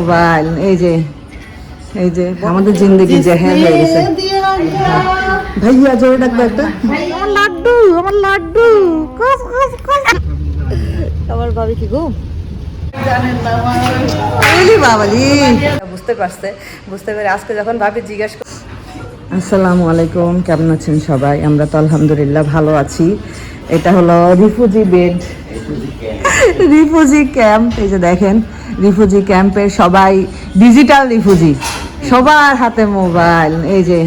Mobile এই যে এই যে আমাদের জিন্দগি জাহের হয়ে গেছে। ভাইয়া জোরে ডাকবো একটা। লাড্ডু আমার লাড্ডু কস কস কস আমার ভাবি কি গো? বুঝতে পারছে বুঝতে পেরে আজকে যখন ভাবি জিজ্ঞেস আসসালামু আলাইকুম কেমন আছেন সবাই? আমরা তো আলহামদুলিল্লাহ ভালো আছি। এটা হলো রিফুজি বেড রিফুজি ক্যাম্প এই যে দেখেন। রিফুজি ক্যাম্পের সবাই ডিজিটাল রিফুজি সবার হাতে মোবাইল এই যে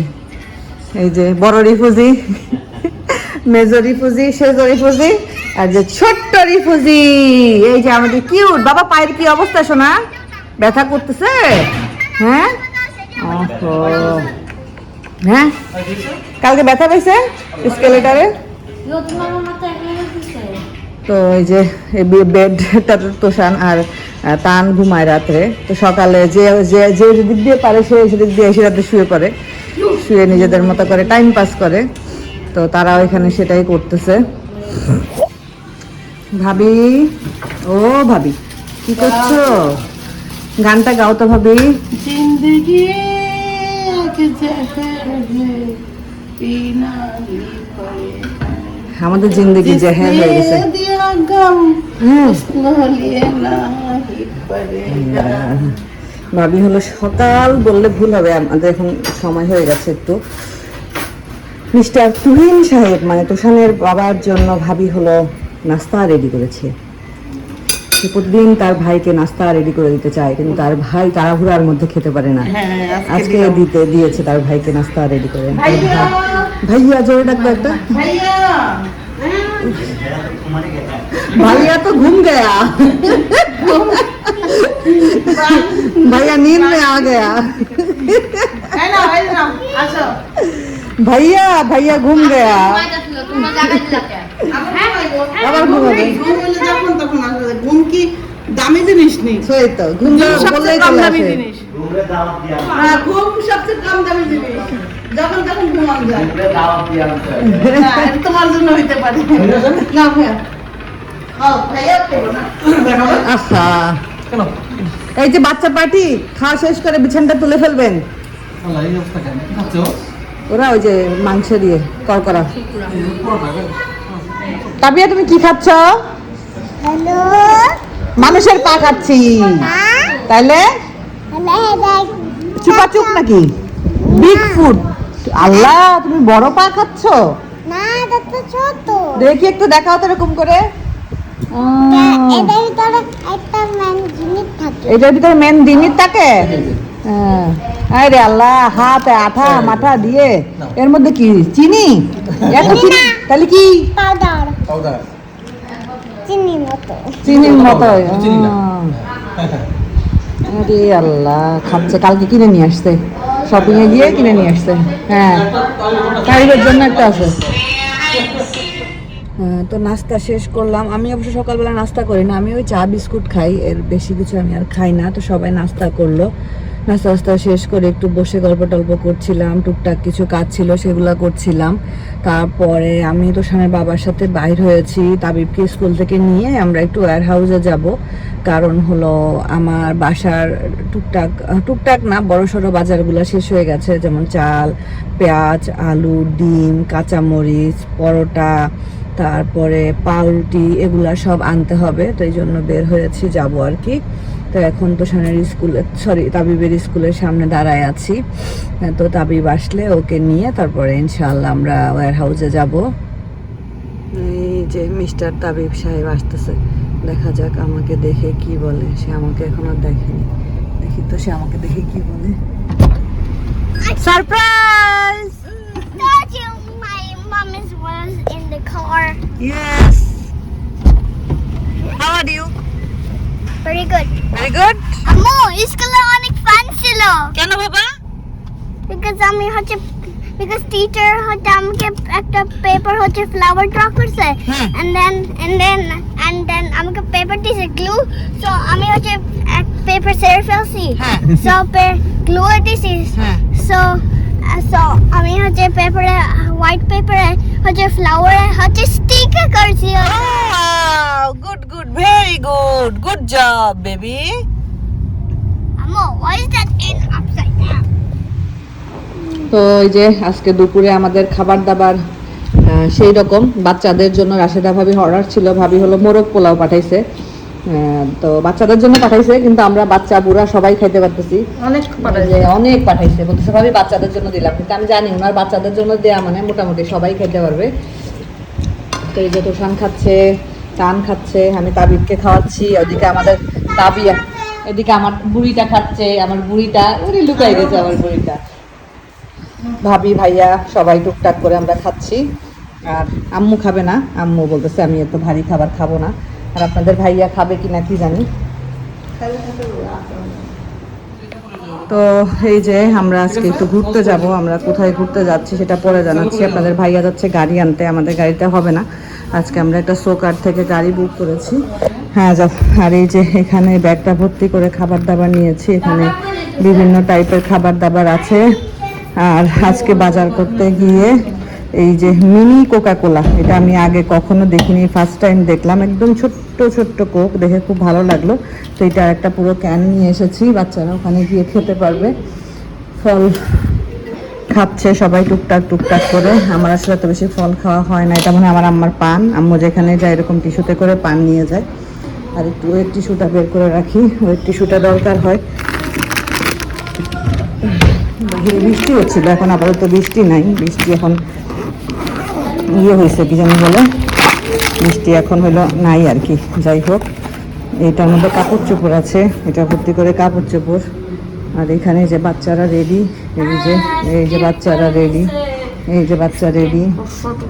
এই যে বড় রিফুজি মেজো রিফুজি সেজো রিফুজি আর যে ছোট্ট এই যে আমাদের কিউট বাবা পায়ের কি অবস্থা শোনা ব্যথা করতেছে? হ্যাঁ? হ্যাঁ? কালকে ব্যথা পেয়েছে স্কেলেটারে তো এই যে বেডটা তোষান আর তান ঘুমায় রাত্রে। তো সকালে যে যে যে দিক দিয়ে পারে সে সেদিক দিয়ে এসে রাতে শুয়ে পড়ে। শুয়ে নিজেদের মতো করে টাইম পাস করে। তো তারাও এখানে সেটাই করতেছে। ভাবি, ও ভাবি, কি করছ? গানটা গাও তো ভাবি। জিন্দগি আমাদের জিন্দগি হ্যাঁ হয়ে গেছে। ভাবি হলো সকাল বললে ভুল হবে আমাদের এখন সময় হয়ে গেছে একটু। মিস্টার তুহিন সাহেব মানে তুষানের বাবার জন্য ভাবি হলো নাস্তা রেডি করেছে। সে প্রতিদিন তার ভাইকে নাস্তা রেডি করে দিতে চায় কিন্তু তার ভাই তাড়াহুড়ার মধ্যে খেতে পারে না। আজকে দিতে দিয়েছে তার ভাইকে নাস্তা রেডি করে। ভাইয়া ভাইয়া জোরে ডাকবো একটা भैया ভাইয়া তো ঘুম গয়া भैया नींद में आ गया है ना है ना আসো भैया भैया घूम गया আবার ঘুমাবে ঘুম হলে যখন তখন আসবে ঘুম কি দামি জিনিস নেই সেই তো ঘুম বললেই সবচেয়ে কম চলে দামি আসে জিনিস হ্যাঁ ঘুম সবচেয়ে কম দামি জিনিস। যখন তখন ঘুমান যায়। তোমার জন্য হইতে পারে। না ভাইয়া। ও ভাইয়া করো না। আচ্ছা। এই যে বাচ্চা পার্টি খাওয়া শেষ করে বিছানটা তুলে ফেলবেন। ওরা ওই যে মাংস দিয়ে করকরা তাবিয়া তুমি কি খাচ্ছ? মানুষের পা খাচ্ছি তাইলে? হ্যালো চুপা চুপ নাকি? বিগ ফুড আল্লাহ তুমি বড় পা খাচ্ছ? না এটা তো ছোট। দেখি একটু দেখাও তো এরকম করে। এটার ভিতরে একটা ম্যান জিনিস থাকে। এটার ভিতরে মেন দিনির থাকে? হ্যাঁ। আরে আল্লাহ হাত আঠা মাথা দিয়ে। এর মধ্যে কি চিনি? এত চিনি তাহলে কি? পাউডার চিনি মতো। চিনির মতো। চিনি না। আরে আল্লাহ খাচ্ছে। কালকে কিনে নিয়ে আসছে। শপিং এ গিয়ে কিনে নিয়ে আসছে। হ্যাঁ। কারিগর জন্য একটা আছে। হ্যাঁ, তো নাস্তা শেষ করলাম। আমি অবশ্য সকালবেলা নাস্তা করি না। আমি ওই চা বিস্কুট খাই। এর বেশি কিছু আমি আর খাই না। তো সবাই নাস্তা করল। নাস্তা নাস্তা শেষ করে একটু বসে গল্প টল্প করছিলাম, টুকটাক কিছু কাজ ছিল সেগুলো করছিলাম। তারপরে আমি তো স্বামীর বাবার সাথে বাইর হয়েছি, তাবিবকে স্কুল থেকে নিয়ে আমরা একটু ওয়ার হাউসে যাব। কারণ হলো আমার বাসার টুকটাক টুকটাক না, বড় সড়ো বাজারগুলো শেষ হয়ে গেছে, যেমন চাল, পেঁয়াজ, আলু, ডিম, কাঁচামরিচ, পরোটা, তারপরে পাউরুটি, এগুলা সব আনতে হবে। তো এই জন্য বের হয়েছি, যাব আর কি। তো এখন তো সানের স্কুল সরি তাবিবের স্কুলের সামনে দাঁড়ায় আছি। হ্যাঁ, তো তাবিব আসলে ওকে নিয়ে তারপরে ইনশাল্লাহ আমরা ওয়ার হাউসে যাব। এই যে মিস্টার তাবিব সাহেব আসতেছে দেখা যাক আমাকে দেখে কি বলে। সে আমাকে এখন আর দেখেনি। দেখি তো সে আমাকে দেখে কি বলে। Surprise you in the car. Yes how are you very good. Very good আম্মু স্কুলে অনেক ফান ছিল কেন বাবা? বিকজ আমি হচ্ছে বিকজ টিচার হচ্ছে আমাকে একটা পেপার হচ্ছে ফ্লাওয়ার ড্র করছে and then and then and then আমাকে পেপার দিয়েছে গ্লু সো আমি হচ্ছে এক পেপার সেরে ফেলছি সো গ্লু দিয়েছি হ্যাঁ সো সো আমি হচ্ছে পেপারে হোয়াইট পেপারে হচ্ছে ফ্লাওয়ারে হচ্ছে স্টিকার করছি গুড গুড জব বেবি আম্মু Why is that N upside down? তো এই যে আজকে দুপুরে আমাদের খাবার দাবার সেই রকম। বাচ্চাদের জন্য রাশেদা ভাবি অর্ডার ছিল ভাবি হলো মোরগ পোলাও পাঠাইছে। তো বাচ্চাদের জন্য পাঠাইছে কিন্তু আমরা বাচ্চা বুড়া সবাই খাইতে পারতেছি। অনেক অনেক পাঠাইছে বলতেছে ভাবি বাচ্চাদের জন্য দিলাম। কিন্তু আমি জানি ওনার বাচ্চাদের জন্য দেয়া মানে মোটামুটি সবাই খেতে পারবে। তো এই যে তুষান খাচ্ছে টান খাচ্ছে, আমি তাবিদকে খাওয়াচ্ছি, ওদিকে আমাদের তাবিয়া, এদিকে আমার বুড়িটা খাচ্ছে, আমার বুড়িটা ওরে লুকাই গেছে আমার বুড়িটা। ভাবি, ভাইয়া, সবাই টুকটাক করে আমরা খাচ্ছি। আর আম্মু খাবে না, আম্মু বলতেছে, আমি এত ভারী খাবার খাব না। আর আপনাদের ভাইয়া খাবে কি না কি জানি। তো এই যে আমরা আজকে একটু ঘুরতে যাব, আমরা কোথায় ঘুরতে যাচ্ছি সেটা পরে জানাচ্ছি। আপনাদের ভাইয়া যাচ্ছে গাড়ি আনতে, আমাদের গাড়িতে হবে না। আজকে আমরা একটা সোকার থেকে গাড়ি বুক করেছি। হ্যাঁ আর এই যে এখানে ব্যাগটা ভর্তি করে খাবার দাবার নিয়েছি, এখানে বিভিন্ন টাইপের খাবার দাবার আছে। আর আজকে বাজার করতে গিয়ে এই যে মিনি কোকা কোলা এটা আমি আগে কখনো দেখিনি ফার্স্ট টাইম দেখলাম, একদম ছোট্ট ছোট্ট কোক দেখে খুব ভালো লাগল। তো এটা একটা পুরো ক্যান নিয়ে এসেছি, বাচ্চারা ওখানে গিয়ে খেতে পারবে। ফল খাচ্ছে সবাই টুকটাক টুকটাক করে। আমার আসলে এত বেশি ফল খাওয়া হয় না। এটা মনে আমার আম্মার পান। আম্মু যেখানে যায় এরকম টিস্যুতে করে পান নিয়ে যায়। আর একটু ওয়েট টিস্যুটা বের করে রাখি। ওয়েট টিস্যুটা দরকার হয়। বাহিরে বৃষ্টি হচ্ছিল, এখন আপাতত বৃষ্টি নাই। বৃষ্টি এখন ইয়ে হয়েছে, কি জানি বলে। বৃষ্টি এখন হলো নাই আর কি। যাই হোক, এটার মধ্যে কাপড় চোপড় আছে। এটা ভর্তি করে কাপড় চোপড়। আর এখানে যে বাচ্চারা রেডি এই যে এই যে বাচ্চারা রেডি এই যে বাচ্চা রেডি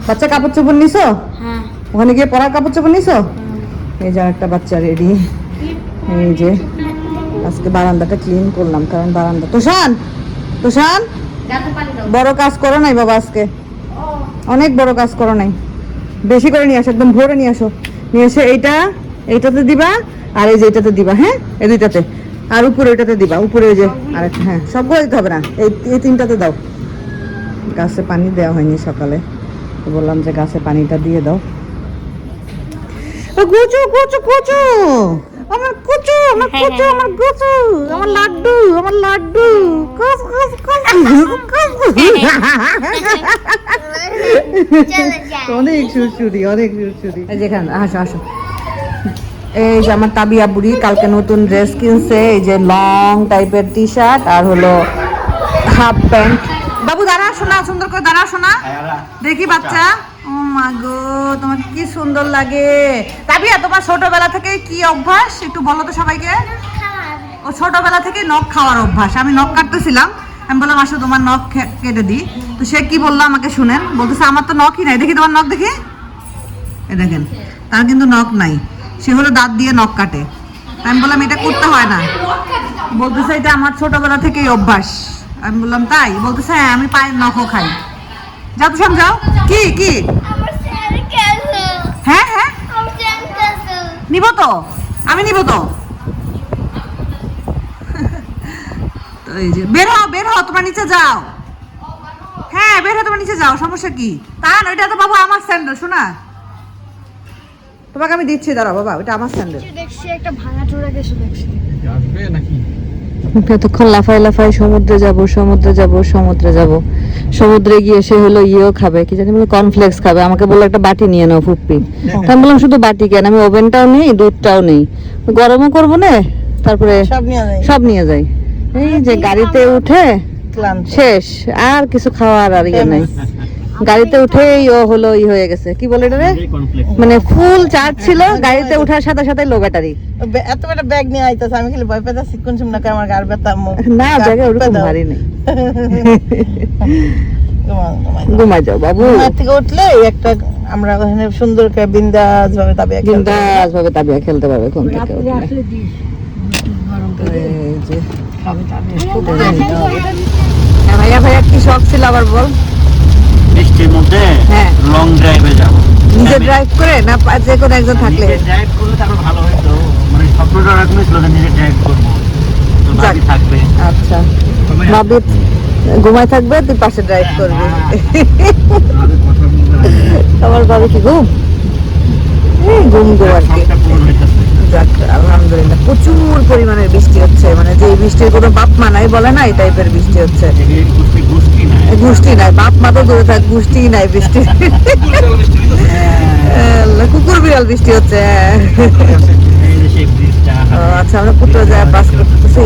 বাচ্চা কাপড় চোপড় নিছো? ওখানে গিয়ে পড়ার কাপড় চোপড় নিছো? এই যে একটা বাচ্চা রেডি এই যে, আজকে বারান্দাটা ক্লিন করলাম, কারণ বারান্দা তোষান! তোষান! বড় কাজ করো নাই বাবা আজকে। অনেক বড় কাজ করো নাই। বেশি করে নিয়ে আসো, একদম ভরে নিয়ে আসো। নিয়ে এসে এইটা, এইটাতে দিবা, আর এই যে এইটাতে দিবা হ্যাঁ? এই দুইটাতে। আর উপরে ওইটাতে দিবা উপরে ওই যে আর হ্যাঁ সবগুলো দিতে হবে না এই এই তিনটাতে দাও। গাছে পানি দেওয়া হয়নি সকালে তো বললাম যে গাছে পানিটা দিয়ে দাও। কুচু কুচু কুচু! আমার কুচু আমার কুচু আমার কুচু আমার লাড্ডু আমার লাড্ডু। কুচ কুচ কুচ অনেক সুরসুরি অনেক সুরসুরি এই যেখানে আসো আসো। এই যে আমার তাবিয়া বুড়ি কালকে নতুন ড্রেস কিনছে, এই যে লং টাইপের টি শার্ট আর হলো হাফ প্যান্ট বাবু, দাঁড়া, শোনা, সুন্দর করে দাঁড়া, শোনা। দেখি বাচ্চা। ও মা গো, তোমার কি সুন্দর লাগে। তাবিয়া, তোমার ছোটবেলা থেকে কি অভ্যাস? একটু বলো তো সবাইকে। ও ছোটবেলা থেকে নখ খাওয়ার অভ্যাস। আমি নখ কাটতেছিলাম। আমি বললাম, আসো, তোমার নখ কেটে দিই। তো সে কি বলল আমাকে শুনেন? বলতেছে, আমার তো নখই নাই। দেখি তোমার নখ দেখি। এ দেখেন, তার কিন্তু নখ নাই। সে হলো দাঁত দিয়ে নখ কাটে। আমি বললাম, এটা করতে হয় না। বলতে বলতেছে, এটা আমার ছোটবেলা থেকেই অভ্যাস। আমি বললাম, তাই? বলতেছে হ্যাঁ আমি পায়ের নখও খাই। যাও তো যাও কি কি? হ্যাঁ হ্যাঁ। নিব তো? আমি নিব তো? এই যে, বের হও বের হও, তোমার নিচে যাও। হ্যাঁ বের হও, তোমার নিচে যাও, সমস্যা কি? তা না ওইটা তো বাবা আমার স্যান্ডেল, শোনা? তোমাকে আমি দিচ্ছি দাঁড়াও বাবা ওটা আমার স্যান্ডেল দেখছি একটা ভাঙা চোরা কিছু দেখছি নাকি? এতক্ষণ লাফাই লাফাই সমুদ্রে যাব সমুদ্রে যাব সমুদ্রে যাব। সমুদ্রে গিয়ে সে হলো ইয়েও খাবে কি জানি বলে কর্নফ্লেক্স খাবে। আমাকে বলল একটা বাটি নিয়ে নাও ফুপ্পি। তা আমি বললাম শুধু বাটি কেন? আমি ওভেনটাও নেই দুধটাও নেই। গরমও করব না তারপরে সব নিয়ে যাই। সব নিয়ে যাই। এই যে গাড়িতে উঠে শেষ আর কিছু খাওয়ার আর ইয়ে নাই। গাড়িতে উঠেই ও হলো ই হয়ে গেছে। কি বলে এটা রে মানে ফুল চার্জ ছিল গাড়িতে ওঠার সাথে সাথে লো ব্যাটারি এত বড় ব্যাগ নিয়ে আইতাছে আমি খালি ভয় পেতাছি কোন সময় নাকি আমার গার ব্যথা না গা জায়গায় ওরকম। ভারী নেই। ঘুমাও, ঘুমাও। যাও বাবু। থেকে উঠলে একটা আমরা ওখানে সুন্দর করে বিন্দাস ভাবে তবে বিন্দাস ভাবে তাবিয়া খেলতে পারবে ঘুম থেকে। হ্যাঁ, ভাইয়া ভাইয়া কি শখ ছিল আবার বল? বৃষ্টির মধ্যে হ্যাঁ। লং ড্রাইভে যাব। নিজে ড্রাইভ করে না যে কোনো একজন থাকলে। ড্রাইভ করলে তারপর ভালো হতো মানে স্বপ্নটা এরকমই ছিল যে নিজে ড্রাইভ করব। তো থাকবে। আচ্ছা। ভাবি ঘুমায় থাকবে তুই পাশে ড্রাইভ করবি। আমার ভাবি কি ঘুম? ঘুম গো আর কি। যাক, আলহামদুলিল্লাহ। প্রচুর পরিমাণের বৃষ্টি হচ্ছে মানে যে বৃষ্টির কোনো বাপ মা নাই বলে না এই টাইপের বৃষ্টি হচ্ছে। গোষ্ঠী নাই, বাপ তো দূরে থাক গোষ্ঠী নাই বৃষ্টি। কুকুর বিড়াল বৃষ্টি হচ্ছে হ্যাঁ। যে আচ্ছা আমরা পুত্র যায় পাস করতেছি।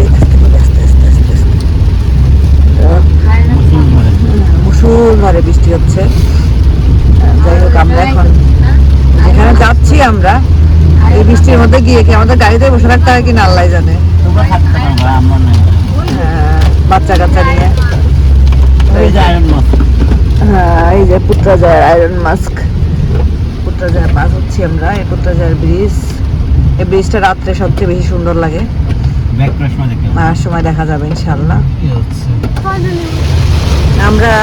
মারে বৃষ্টি হচ্ছে। যাই হোক, আমরা এখন যেখানে যাচ্ছি আমরা। এই বৃষ্টির মধ্যে গিয়ে কি আমাদের গাড়িতে বসে থাকতে হয় কিনা আল্লাহ জানে। হ্যাঁ, বাচ্চা কাচ্চা নিয়ে। এই যে হ্যাঁ এই যে পুত্রজয়ের আয়রন মাস্ক পুত্রজয়ের পাস হচ্ছি আমরা এই পুত্রজয়ের ব্রিজ। এই ব্রিজটা রাত্রে সবচেয়ে বেশি সুন্দর লাগে। আর সময় দেখা যাবে ইনশাল্লাহ আমরা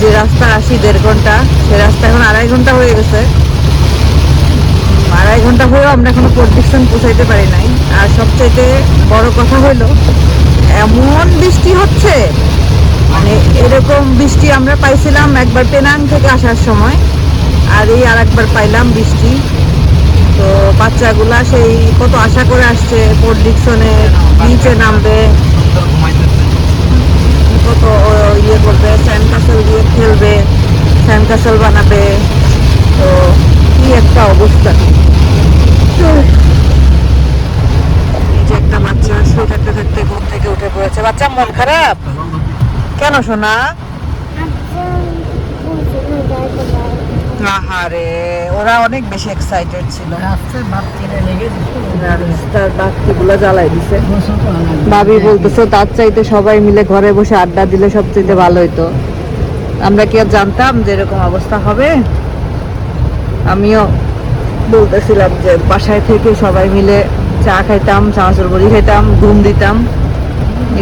যে রাস্তা আসি দেড় ঘণ্টা সে রাস্তা এখন আড়াই ঘণ্টা হয়ে গেছে। ঘণ্টা হয়েও আমরা এখনও প্রডিকশন পৌঁছাইতে পারি নাই। আর সবচাইতে বড় কথা হলো এমন বৃষ্টি হচ্ছে মানে এরকম বৃষ্টি আমরা পাইছিলাম একবার পেনাং থেকে আসার সময়, আর এই আর একবার পাইলাম বৃষ্টি। তো বাচ্চাগুলা সেই কত আশা করে আসছে প্রডিকশনে নিচে নামবে। কত ইয়ে করবে স্যান্ড কাসেল দিয়ে খেলবে স্যান্ড কাসেল বানাবে। তো কি একটা অবস্থা। যে একটা বাচ্চা শুয়ে থাকতে থাকতে ঘুম থেকে উঠে পড়েছে। বাচ্চা মন খারাপ? কেন শোনা আহারে ওরা অনেক বেশি এক্সাইটেড ছিল। রাস্তার বাতিগুলো জ্বালাই দিছে। ভাবি বলতেছে তার চাইতে সবাই মিলে ঘরে বসে আড্ডা দিলে সবচেয়ে ভালো হইতো। আমরা কি আর জানতাম যে এরকম অবস্থা হবে? আমিও বলতেছিলাম যে বাসায় থেকে সবাই মিলে চা খাইতাম চানাচুর বড়ি খাইতাম, ঘুম দিতাম।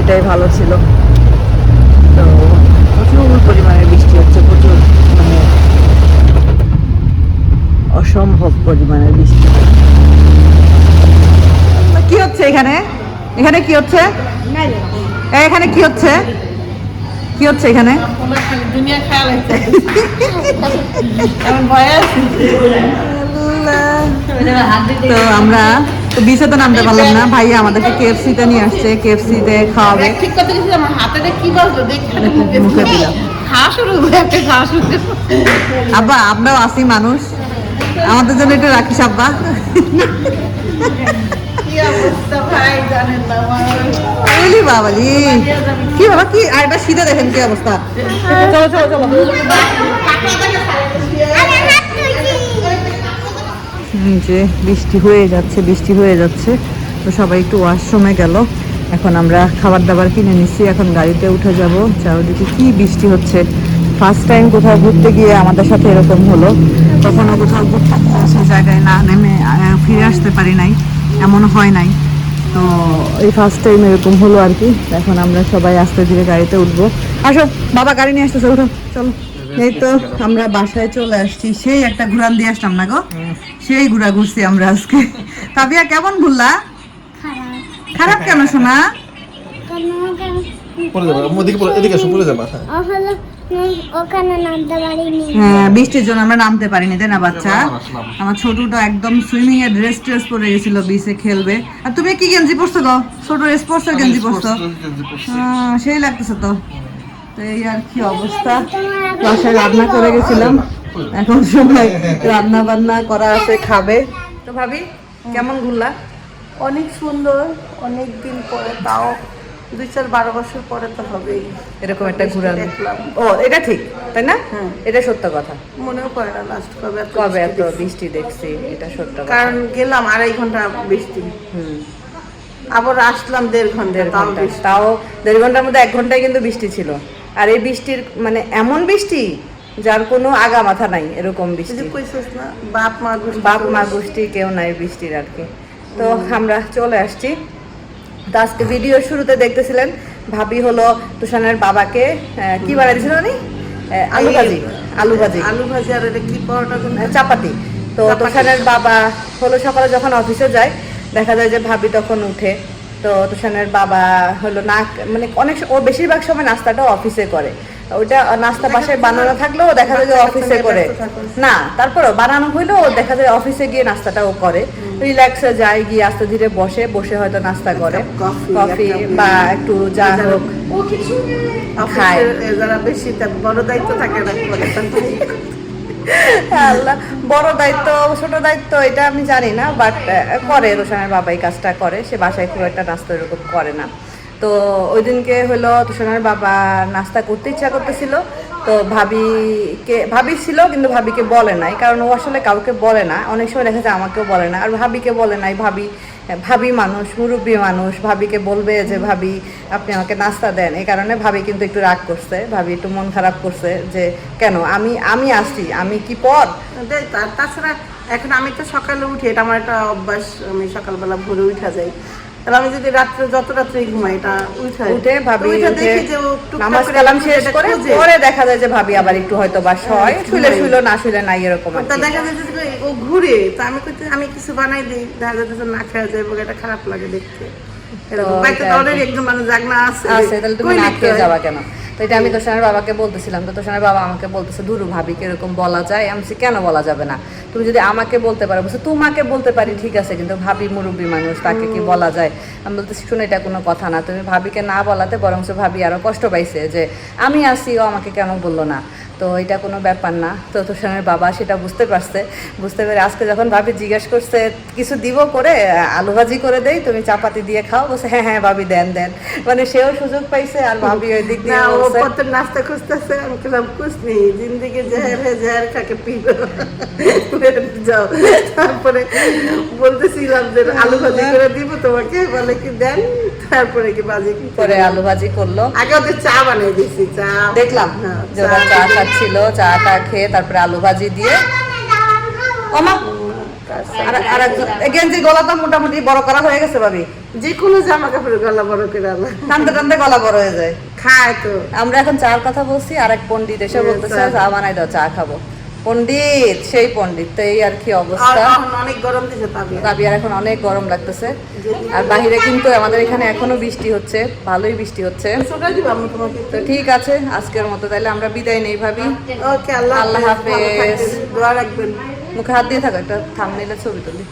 এটাই ভালো ছিল। তো প্রচুর পরিমাণে বৃষ্টি হচ্ছে, প্রচুর মানে অসম্ভব পরিমাণের বৃষ্টি। কি হচ্ছে এখানে? এখানে কি হচ্ছে? এখানে কি হচ্ছে? কি হচ্ছে এখানে? দুনিয়া খেয়াল আছে? তো আমরা তো বিচে তো নামতে পারলাম না ভাইয়া আমাদেরকে কেএফসি তে নিয়ে আসছে কেএফসি তে খাওয়াবে ঠিক কথা কিছু আমার হাতে কি বলতো দেখি মুখে দিলাম। খাওয়া শুরু করে একটা খাওয়া শুরু করে। আব্বা আমরাও আসি মানুষ আমাদের জন্য একটু রাখিস আব্বা কি অবস্থা ভাই জানেন না আমার বলি বাবালি কি বাবা কি আর একটা শীতে দেখেন কি অবস্থা চলো চলো চলো যে বৃষ্টি হয়ে যাচ্ছে, বৃষ্টি হয়ে যাচ্ছে, তো সবাই একটু ওয়াশরুমে গেল। এখন আমরা খাবার দাবার কিনে নিচ্ছি, এখন গাড়িতে উঠে যাব। চারিদিকে কি বৃষ্টি হচ্ছে? ফার্স্ট টাইম কোথাও ঘুরতে গিয়ে আমাদের সাথে এরকম হলো। কখনো কোথাও ঘুরতে সেই জায়গায় না নেমে ফিরে আসতে পারি নাই, এমন হয় নাই। তো এই ফার্স্ট টাইম এরকম হলো আর কি। এখন আমরা সবাই আস্তে ধীরে গাড়িতে উঠবো। আসো, বাবা গাড়ি নিয়ে আসতেছে, উঠো, চলো। এই তো আমরা বাসায় চলে আসছি। সেই একটা ঘুরান দিয়ে আসলাম না গো? সেই ঘুরা ঘুরছি আমরা আজকে। তাবিয়া কেমন ঘুরলা? খারাপ। কেন শোনা পরে যাবে আম্মু এদিকে পরে- এদিকে এসো পরে যাবা হ্যাঁ ওখানে নামতে পারিনি। হ্যাঁ বৃষ্টির জন্য আমরা নামতে পারিনি তাই না বাচ্চা? আমার ছোটটা একদম সুইমিং এর ড্রেস ট্রেস পরে গেছিল বিচে খেলবে। আর তুমি কি গেঞ্জি পরছো গো? ছোট স্পোর্টস গেঞ্জি পরছো? হ্যাঁ, সেই লাগতেছে তো। তো এই আর কি অবস্থা? বাসায় রান্না করে গেছিলাম। এখন সময় রান্না বান্না করা আছে খাবে। তো ভাবি কেমন ঘুরলা অনেক সুন্দর অনেক দিন পরে তাও দুই চার বারো বছর পরে তো হবেই। এরকম একটা ঘুরা দেখলাম। ও এটা ঠিক তাই না? হ্যাঁ। এটা সত্য কথা। মনেও পড়ে না লাস্ট কবে কবে এত বৃষ্টি দেখছি এটা সত্য কারণ গেলাম আড়াই ঘণ্টা বৃষ্টি। হুম। আবার আসলাম দেড় ঘণ্টা তাও দেড় ঘণ্টার মধ্যে এক ঘন্টায় কিন্তু বৃষ্টি ছিল। আর এই বৃষ্টির মানে এমন বৃষ্টি যার কোনো আগা মাথা নাই এরকম বৃষ্টি। বাপ মা গোষ্ঠী বাপ মা গোষ্ঠী কেউ নাই বৃষ্টির আর কি। তো আমরা চলে আসছি। তো আজকে ভিডিও শুরুতে দেখতেছিলেন ভাবি হলো তুষানের বাবাকে কি বানাই দিয়েছিল উনি? আলু ভাজি আলু ভাজি। আলু ভাজি আর এটা কি পরোটা চাপাতি। তো তুষানের বাবা হলো সকালে যখন অফিসে যায় দেখা যায় যে ভাবি তখন উঠে তো তুষানের বাবা হলো না মানে অনেক ও বেশিরভাগ সময় নাস্তাটা অফিসে করে। ওইটা নাস্তা বাসায় বানানো থাকলেও দেখা যায় অফিসে করে। না তারপরও বানানো হইলেও দেখা যায় অফিসে গিয়ে নাস্তাটা ও করে। রিল্যাক্সে যায় গিয়ে আস্তে ধীরে বসে বসে হয়তো নাস্তা করে। কফি বা একটু যা হোক খায়। যারা বেশি বড় দায়িত্ব থাকে না। বড় দায়িত্ব, ছোট দায়িত্ব, এটা আমি জানি না বাট করে রোশনের বাবাই কাজটা করে, সে বাসায় খুব একটা নাস্তা এরকম করে না। তো ওই দিনকে হলো তুষানের বাবা নাস্তা করতে ইচ্ছা করতেছিল, তো ভাবিকে, ভাবি ছিল, কিন্তু ভাবিকে বলে নাই, কারণ ও আসলে কাউকে বলে না, অনেক সময় দেখা যায় আমাকেও বলে না, আর ভাবিকে বলে নাই, ভাবি ভাবি মানুষ, মুরব্বী মানুষ, ভাবিকে বলবে যে, ভাবি, আপনি আমাকে নাস্তা দেন। এই কারণে ভাবি কিন্তু একটু রাগ করছে। ভাবি একটু মন খারাপ করছে যে, কেন? আমি আমি আসি আমি কি পদ তাছাড়া এখন আমি তো সকালে উঠি, এটা আমার একটা অভ্যাস, আমি সকালবেলা ভোরে উঠা যাই তাহলে আমি যদি রাত্রে যত রাত্রে ঘুমাই এটা উঠে ভাবি দেখি যে ও টুকটাক নামাজ কালাম শেষ করে পরে দেখা যায় যে ভাবি আবার একটু হয়তো বা শয় শুলে। শুলো না শুলে নাই এরকম তা দেখা যায় যে ও ঘুরে তো আমি কইতে আমি কিছু বানাই দিই দেখা যাচ্ছে না খাওয়া যায় এটা খারাপ লাগে দেখতে এরকম। বাড়িতে এটা তো আর কি। already একজন মানুষ জাগনা আছে আছে তাহলে তুমি না খেয়ে যাওয়া কেন তো এটা আমি তোষানের বাবাকে বলতেছিলাম তো তোষানের বাবা আমাকে বলতেছে ধুরু ভাবি কীরকম বলা যায়? আমি কেন বলা যাবে না? তুমি যদি আমাকে বলতে পারো। বলছো তোমাকে বলতে পারি ঠিক আছে কিন্তু ভাবি মুরব্বী মানুষ তাকে কি বলা যায়? আমি বলতেছি শুনে এটা কোনো কথা না। তুমি ভাবিকে না বলাতে বরং ভাবি আরও কষ্ট পাইছে যে আমি আসি ও আমাকে কেন বলল না? তো এটা কোনো ব্যাপার না। তো তোষানের বাবা সেটা বুঝতে পারছে। বুঝতে পেরে আজকে যখন ভাবি জিজ্ঞেস করছে কিছু দিব করে? আলু ভাজি করে দেই তুমি চাপাতি দিয়ে খাও? বলছে হ্যাঁ হ্যাঁ ভাবি দেন দেন। মানে সেও সুযোগ পাইছে আর ভাবি ওই দিক দিয়ে বলছে নাস্তা খুঁজতেছে আমি বললাম কুছ নেই জিন্দিগি জহর হে জহর খাকে পিলো যাও তারপরে বলতেছিলাম যে আলু ভাজি করে দিব তোমাকে? বলে কি দেন। তারপরে কি ভাজি কি পরে আলু ভাজি করল। আগে ওদের চা বানিয়ে দিছি চা। দেখলাম হ্যাঁ, চা খাচ্ছিল চা টা খেয়ে তারপরে আলু ভাজি দিয়ে। ওমা আর গলা তো মোটামুটি বড় করা হয়ে গেছে ভাবি। যে কোনো জামা কাপড়ের গলা বড় করে টানতে টানতে গলা বড় হয়ে যায়। খায় তো। আমরা এখন চার কথা বলছি আর এক পন্ডিত এসে Yes, বলতেছে. চা বানাই দাও চা খাব। পণ্ডিত সেই পন্ডিত তো এই আর কি অবস্থা। অনেক গরম রাবিয়ার এখন অনেক গরম লাগতেছে। আর বাহিরে কিন্তু আমাদের এখানে এখনও বৃষ্টি হচ্ছে ভালোই বৃষ্টি হচ্ছে। তো ঠিক আছে আজকের মতো তাহলে আমরা বিদায় নেই ভাবি। আল্লাহ হাফেজ। মুখে হাত দিয়ে থাকো একটা থামনেলে ছবি তুলি।